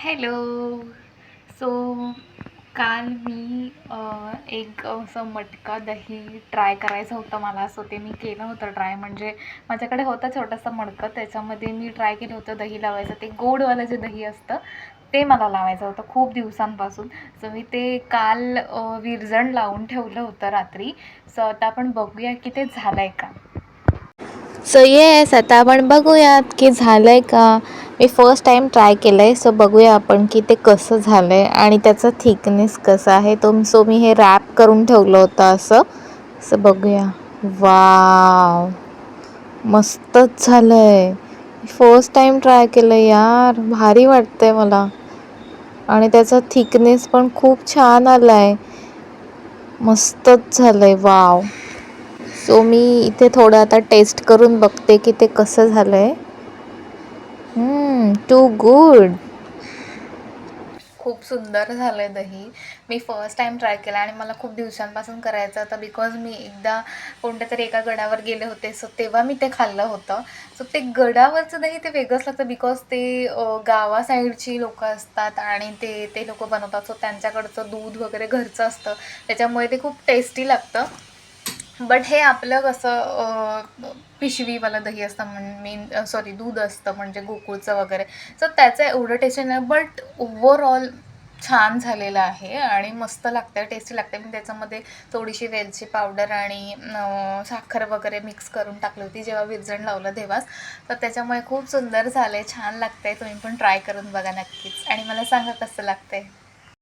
Hello so काल मी एक असं मटका दही ट्राय करायचं होतं मला. सो ते मी केलं होतं ट्राय म्हणजे माझ्याकडे होतं छोटंसं मडकं त्याच्यामध्ये मी ट्राय केलं होतं दही लावायचं. ते गोडवालं जे दही असतं ते मला लावायचं होतं खूप दिवसांपासून. सो मी ते काल विरजण लावून ठेवलं होतं रात्री. सो आता आपण बघूया की ते झालं आहे का. सो येस आता आपण बघूयात की झालं आहे का? मी फर्स्ट टाईम ट्राय केलं आहे सो बघूया आपण की ते कसं झालं आहे आणि त्याचा थिकनेस कसा आहे. तो सो मी हे रॅप करून ठेवलं होतं असं. सो बघूया. वाव मस्तच झालं आहे फर्स्ट टाईम ट्राय केलं आहे यार. भारी वाटतं आहे मला. आणि त्याचा थिकनेस पण खूप छान आला आहे मस्तच झालं आहे वाव सो मी इथे थोडं आता टेस्ट करून बघते की ते कसं झालं आहे टू गुड खूप सुंदर झालं आहे दही. मी फर्स्ट टाईम ट्राय केला आणि मला खूप दिवसांपासून करायचं होतं बिकॉज मी एकदा कोणत्या तरी एका गडावर गेले होते सो तेव्हा मी ते खाल्लं होतं. सो ते गडावरचं दही ते वेगळंच लागतं बिकॉज ते गावा साईडची लोकं असतात आणि ते ते लोक बनवतात. सो त्यांच्याकडचं दूध वगैरे घरचं असतं. त्याच्यामुळे ते खूप टेस्टी लागतं. बट हे आपलं कसं पिशवीवालं दही असतं म्हण मीन सॉरी दूध असतं म्हणजे गोकुळचं वगैरे. सो त्याचं एवढं टेस्टी नाही बट ओव्हरऑल छान झालेलं आहे आणि मस्त लागतं टेस्टी लागते मी त्याच्यामध्ये थोडीशी वेलची पावडर आणि साखर वगैरे मिक्स करून टाकली होती जेव्हा विरजण लावलं तेव्हाच तर त्याच्यामुळे खूप सुंदर झालं आहे छान लागतं आहे तुम्ही पण ट्राय करून बघा नक्कीच. आणि मला सांगा कसं लागतं आहे